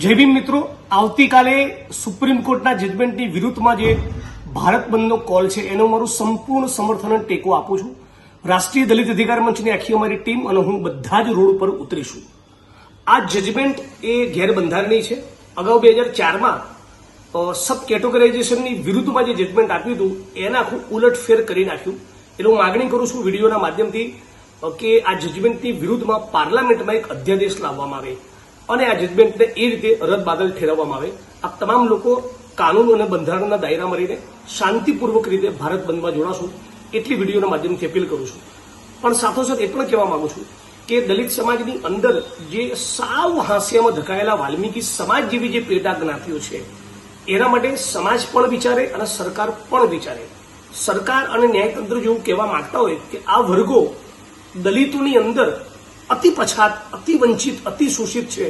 જય ભીમ મિત્રો, આવતીકાલે સુપ્રીમ કોર્ટના જજમેન્ટની વિરુદ્ધમાં જે ભારત બંધનો કોલ છે, એનો મારું સંપૂર્ણ સમર્થન ટેકો આપું છું. રાષ્ટ્રીય દલિત અધિકાર મંચની આખી અમારી ટીમ અને હું બધા જ રોડ પર ઉતરીશું. આ જજમેન્ટ એ ગેરબંધારણીય છે. અગાઉ બે હજાર ચારમાં સબ કેટેગરાઇઝેશનની વિરુદ્ધમાં જે જજમેન્ટ આપ્યું હતું, એને આખું ઉલટફેર કરી નાખ્યું. એટલે હું માગણી કરું છું વિડીયોના માધ્યમથી કે આ જજમેન્ટની વિરુદ્ધમાં પાર્લામેન્ટમાં એક અધ્યાદેશ લાવવામાં આવે. અને આ જજમેન્ટને એ રીતે રદ બાદલ ઠેરવવામાં આવે. આ તમામ લોકો કાનૂન અને બંધારણના દાયરામાં રહીને શાંતિપૂર્વક રીતે ભારત બંધમાં જોડાશું. એટલી વિડીયોના માધ્યમથી અપીલ કરું છું. પણ સાથોસાથ એ પણ કહેવા માંગુ છું કે દલિત સમાજની અંદર જે સાવ હાંસિયામાં ધકાયેલા વાલ્મીકી સમાજ જેવી જે પેટા જ્ઞાતિઓ છે, એના માટે સમાજ પણ વિચારે અને સરકાર પણ વિચારે. સરકાર અને ન્યાયતંત્ર જેવું કહેવા માંગતા હોય કે આ વર્ગો દલિતોની અંદર અતિ પછાત, અતિ વંચિત, અતિ શોષિત છે.